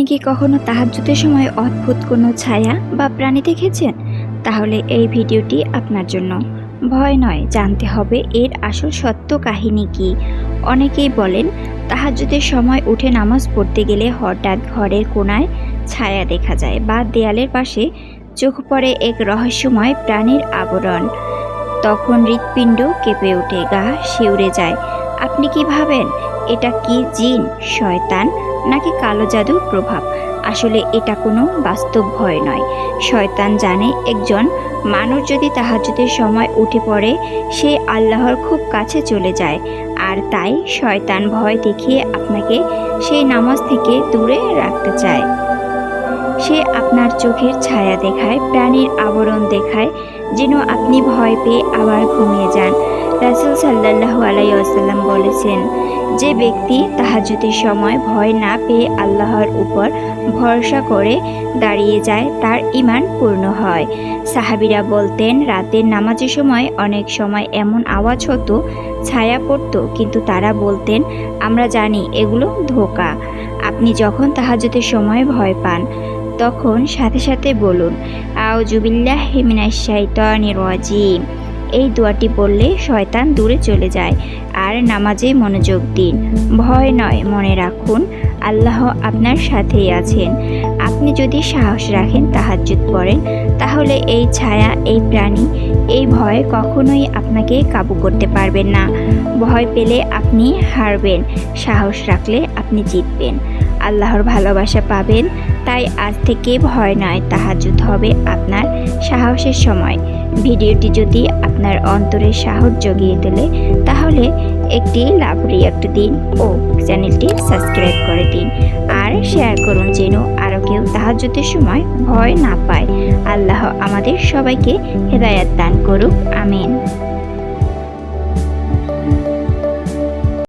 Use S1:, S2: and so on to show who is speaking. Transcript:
S1: আপনি কি কখনো তাহাজ্জুদের সময় অদ্ভুত কোনো ছায়া বা প্রাণী দেখেছেন? তাহলে এই ভিডিওটি আপনার জন্য। ভয় নয়, জানতে হবে এর আসল সত্য কাহিনী কি। অনেকেই বলেন, তাহাজ্জুদের সময় উঠে নামাজ পড়তে গেলে হঠাৎ ঘরের কোনায় ছায়া দেখা যায় বা দেয়ালের পাশে চোখ পড়ে এক রহস্যময় প্রাণীর আবরণ। তখন হৃৎপিণ্ড কেঁপে ওঠে, গা শিউরে যায়। আপনি কি ভাবেন, এটা কি জিন, শয়তান নাকি কালো জাদুর প্রভাব? আসলে এটা কোনো বাস্তব ভয় নয়। শয়তান জানে একজন মানুষ যদি তাহাজ্জুদের সময় উঠে পড়ে, সে আল্লাহর খুব কাছে চলে যায়। আর তাই শয়তান ভয় দেখিয়ে আপনাকে সেই নামাজ থেকে দূরে রাখতে চায়। সে আপনার চোখের ছায়া দেখায়, প্রাণীর আবরণ দেখায়, যেন আপনি ভয় পেয়ে আবার ঘুমিয়ে যান। রাসুল সাল্লাহ আলাইসাল্লাম বলেছেন, যে ব্যক্তি তাহাজুদের সময় ভয় না পেয়ে আল্লাহর উপর ভরসা করে দাঁড়িয়ে যায়, তার ইমান পূর্ণ হয়। সাহাবিরা বলতেন, রাতের নামাজের সময় অনেক সময় এমন আওয়াজ হতো, ছায়া পড়তো, কিন্তু তারা বলতেন, আমরা জানি এগুলো ধোকা। আপনি যখন তাহাজুদের সময় ভয় পান, তখন সাথে সাথে বলুন আউজুবিল্লাহ হিমিনাশ শাইতানির রাজিম। এই দোয়াটি পড়লে শয়তান দূরে চলে যায় আর নামাজে মনোযোগ দিন। ভয় নয়, মনে রাখুন, আল্লাহ আপনার সাথেই আছেন। আপনি যদি সাহস রাখেন, তাহাজ্জুদ পড়েন, তাহলে এই ছায়া, এই প্রাণী, এই ভয় কখনোই আপনাকে কাবু করতে পারবেন না। ভয় পেলে আপনি হারবেন, সাহস রাখলে আপনি জিতবেন। আল্লাহর ভালোবাসা পাবেন, তাই আজ থেকে ভয় নয় তাহাজুদ হবে আপনার সাহসের সময়। ভিডিওটি যদি আপনার অন্তরে সাহস জগিয়ে তোলে, তাহলে একটি লাভ রিয়াক্ট দিন ও চ্যানেলটি সাবস্ক্রাইব করে দিন। আর শেয়ার করুন যেন আরও কেউ তাহাজ্যতের সময় ভয় না পায়। আল্লাহ আমাদের সবাইকে হেদায়াত দান করুক, আমিন।